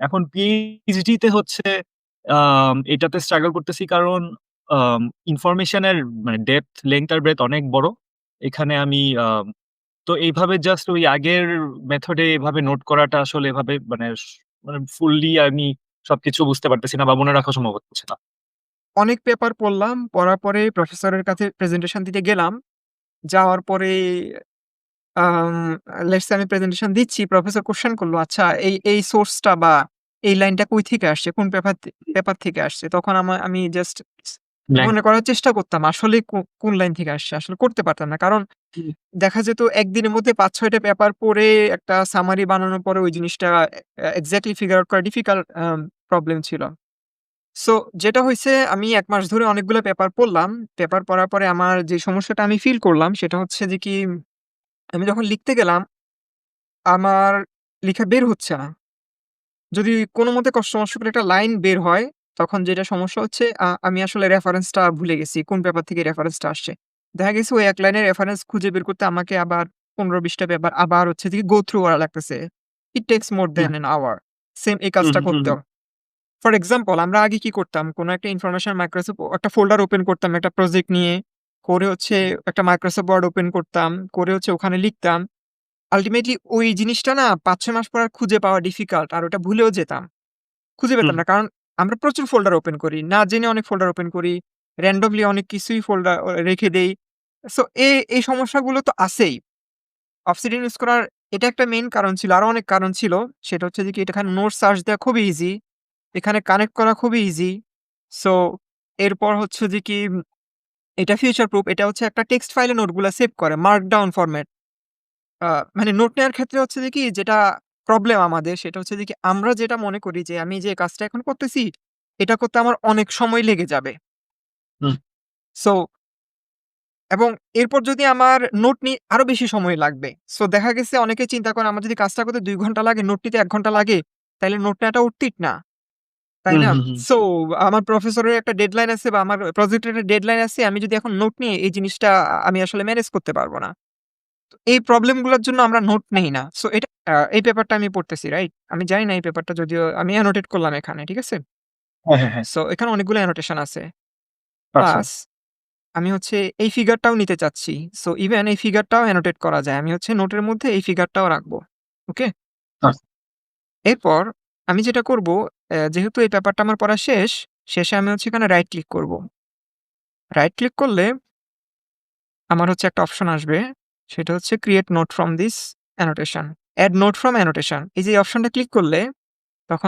এখন পিএইচডিতে হচ্ছে আম এটাতে স্ট্রাগল করতেছি কারণ আম ইনফরমেশন এর মানে ডেপথ, লেংথ আর ব্রেডথ অনেক বড়। এখানে আমি তো এইভাবে জাস্ট ওই আগের মেথডে এভাবে নোট করাটা আসলে এভাবে মানে মানে ফুললি আমি সবকিছু বুঝতে পারতেছি না বা মনে রাখা সম্ভব হচ্ছে না। অনেক পেপার পড়লাম। পড়ার পরে প্রফেসরের কাছে প্রেজেন্টেশন দিতে গেলাম। যাওয়ার পরে আম লেটস আমি প্রেজেন্টেশন দিচ্ছি। প্রফেসর কোয়েশ্চেন করল, "আচ্ছা এই, এই সোর্সটা বা এই লাইনটা কই থেকে আসছে? কোন পেপার থে পেপার থেকে আসছে?" তখন আমা আমি জাস্ট ব্ল্যাংক। মনে করার চেষ্টা করতাম। আসলেই কো কোন লাইন থেকে আসছে? আসলে করতে পারতাম না। কারণ। দেখা যেত একদিনের মধ্যে ৫-৬ টা পেপার পড়ে একটা সামারি বানানোর পরে ওই জিনিসটা এ এক্সাক্টলি ফিগার আউট করা ডিফিকাল্ট আম প্রবলেম ছিল। সো যেটা হইছে আমি ১ মাস ধরে অনেকগুলা পেপার পড়লাম। পেপার পড়ার পরে আমার যে সমস্যাটা আমি ফিল করলাম সেটা হচ্ছে যে কি আমি যখন লিখতে গেলাম আমার লিখা বের হচ্ছে না। যদি কোনমতে কষ্ট-মষ্ট করে একটা লাইন বের হয়, তখন যেটা সমস্যা হচ্ছে আ আমি আসলে রেফারেন্সটা ভুলে গেছি। কোন পেপার থেকে রেফারেন্সটা আসছে। দেখা গেছে ওই ১ লাইনের রেফারেন্স খুঁজে বের করতে আমাকে আবার ১৫-২০ টা পেপার আবার হচ্ছে যে গো থ্রু করা লাগতেছে। It takes more hmm. Than an hour. Same এই হুম, কাজটা হুম, হুম, করতেও। হুম। ফর এক্সাম্পল আমরা আগে কি করতাম? কোন একটা ইনফরমেশন মাইক্রোসফট একটা ফোল্ডার ওপেন করতাম একটা প্রজেক্ট নিয়ে। করে হচ্ছে একটা মাইক্রোসফট ওয়ার্ড ওপেন করতাম। করে হচ্ছে ওখানে লিখতাম। আলটিমেটলি ওই জিনিসটা না ৫-৬ মাস পর আর খুঁজে পাওয়া ডিফিকাল্ট আর ওটা ভুলেও যেতাম। খুঁজে পেতাম না। কারণ আমরা প্রচুর ফোল্ডার ওপেন করি। না জেনে অনেক ফোল্ডার ওপেন করি। র‍্যান্ডমলি অনেক কিছুই ফোল্ডার রেখে দেই। সো এ এই সমস্যাগুলো তো আছেই। অবসিডিয়ান ইউজ করার এটা একটা মেইন কারণ ছিল। আরও অনেক কারণ ছিল। সেটা হচ্ছে যে কি এখানে নোট সার্চ দেওয়া খুবই ইজি। এখানে কানেক্ট করা খুবই ইজি। সো এরপর হচ্ছে যে কি এটা ফিউচার প্রুফ। এটা হচ্ছে একটা টেক্সট ফাইলে নোটগুলো সেভ করে। Markdown format. আ মানে নোট নেওয়ার ক্ষেত্রে হচ্ছে যে কি যেটা প্রবলেম আমাদের সেটা হচ্ছে যে কি আমরা যেটা মনে করি যে আমি যে কাজটা এখন করতেছি, এটা করতে আমার অনেক সময় লেগে যাবে। হুম। সো এবং এরপর যদি আমার নোট নিয়ে আরও বেশি সময় লাগবে। সো দেখা গেছে অনেকে চিন্তা করে আমার যদি কাজটা করতে দুই ঘণ্টা লাগে, নোট নিতে ১ ঘণ্টা লাগে, তাইলে নোট নেওয়াটা it না। তাই হুম, না? হুম, হুম। সো আমার প্রফেসরের একটা ডেডলাইন আছে বা আমার প্রজেক্টের একটা ডেডলাইন আছে। আমি যদি এখন নোট নিই এই জিনিসটা আমি আসলে মেনেজ করতে পারব না। তো এই প্রবলেমগুলার জন্য আমরা নোট নেই না। সো এটা আ এই পেপারটা আমি পড়তেছি, রাইট? আমি জানি না এই পেপারটা যদিও আমি অ্যানোটেট করলাম এখানে। ঠিক আছে? হ্যাঁ, হ্যাঁ, হ্যাঁ। সো এখানে অনেকগুলো অ্যানোটেশন আছে। আচ্ছা। প্লাস আমি হচ্ছে এই ফিগারটাও নিতে চাচ্ছি। সো ইভেন এই ফিগারটাও অ্যানোটেট করা যায়। আমি হচ্ছে নোটের মধ্যে এই ফিগারটাও রাখব। ওকে? আচ্ছা। এরপর আমি যেটা করব যেহেতু এই পেপারটা আমার পড়া শেষ, শেষে আমি হচ্ছে এখানে রাইট ক্লিক করব। রাইট ক্লিক করলে আমার হচ্ছে একটা অপশন আসবে। সেটা হচ্ছে create note from this annotation. Add note from annotation. এই যে অপশনটা ক্লিক করলে